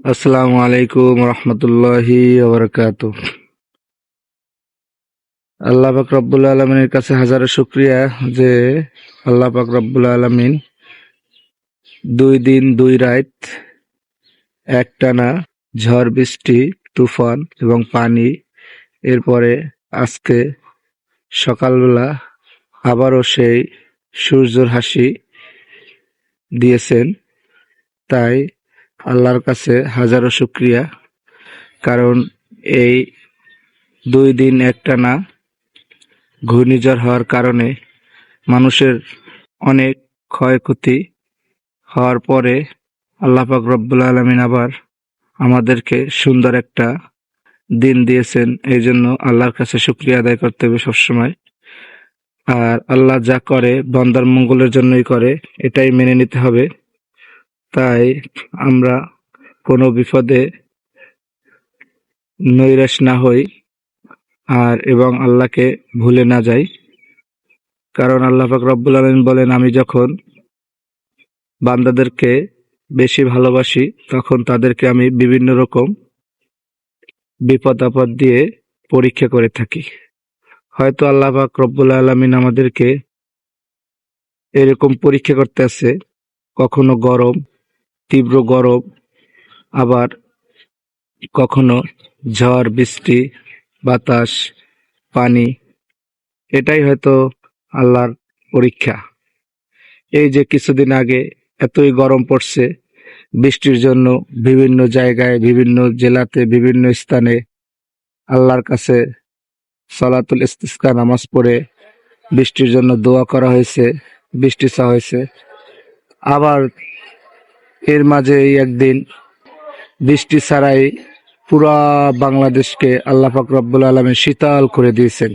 আসসালামু আলাইকুম রহমতুল্লাহি ওবরাকাত আল্লাহ পাক রব্বুল আলমিনের কাছে হাজারো শুক্রিয়া যে আল্লাহ পাক রব্বুল আলমিন দুই দিন, দুই রাত, একটানা ঝড়, বৃষ্টি, তুফান এবং পানি, এরপরে আজকে সকালবেলা আবারও সেই সূর্যর হাসি দিয়েছেন। তাই আল্লাহর কাছে হাজারো শুক্রিয়া। কারণ এই দুই দিন একটানা ঘূর্ণিঝড় হওয়ার কারণে মানুষের অনেক ক্ষয়ক্ষতি হওয়ার পরে আল্লাহ পাক রব্বুল আলমিন আবার আমাদেরকে সুন্দর একটা দিন দিয়েছেন। এই জন্য আল্লাহর কাছে শুক্রিয়া আদায় করতে হবে সবসময়। আর আল্লাহ যা করে, বন্দার মঙ্গলের জন্যই করে, এটাই মেনে নিতে হবে। তাই আমরা কোনো বিপদে নৈরাশ না হই আর এবং আল্লাহকে ভুলে না যাই। কারণ আল্লাহ পাক রব্বুল আলমিন বলেন, আমি যখন বান্দাদেরকে বেশি ভালোবাসি, তখন তাদেরকে আমি বিভিন্ন রকম বিপদ আপদ দিয়ে পরীক্ষা করে থাকি। হয়তো আল্লাহ পাক রব্বুল আলমিন আমাদেরকে এরকম পরীক্ষা করতে আছে, কখনো গরম তীব্র গরম, আবার কখনো ঝড়, বৃষ্টি, বাতাস, পানি, এটাই হয়তো আল্লাহর পরীক্ষা। এই যে কিছুদিন আগে এতই গরম পড়ছে, বৃষ্টির জন্য বিভিন্ন জায়গায়, বিভিন্ন জেলাতে, বিভিন্ন স্থানে আল্লাহর কাছে সলাতুল ইস্তিস্কা নামাজ পড়ে বৃষ্টির জন্য দোয়া করা হয়েছে, বৃষ্টি চাওয়া হয়েছে। আবার এর মাঝে একদিন বৃষ্টি ছাড়াই পুরা বাংলাদেশকে আল্লাহ পাক আলমী শীতল করে দিয়েছেন,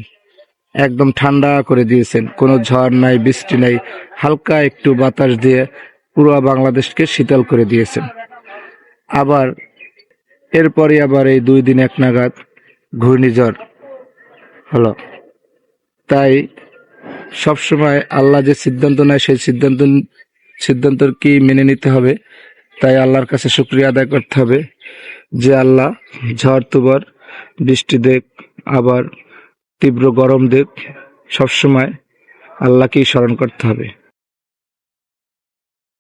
একদম ঠান্ডা করে দিয়েছেন। কোনো ঝড় নাই, বৃষ্টি নাই, হালকা একটু বাতাস দিয়ে পুরো বাংলাদেশকে শীতল করে দিয়েছেন। আবার এরপরে আবার এই দুই দিন এক নাগাদ ঘূর্ণিঝড় হলো। তাই সবসময় আল্লাহ যে সিদ্ধান্ত নেয়, সেই সিদ্ধান্ত সিদ্ধান্ত কি মেনে নিতে হবে তাই আল্লাহর কাছে শুক্রিয়া আদায় করতে হবে যে আল্লাহ ঝড় তুবর, বৃষ্টি দেখ, আবার তীব্র গরম দেখ, সবসময় আল্লাহকেই স্মরণ করতে হবে।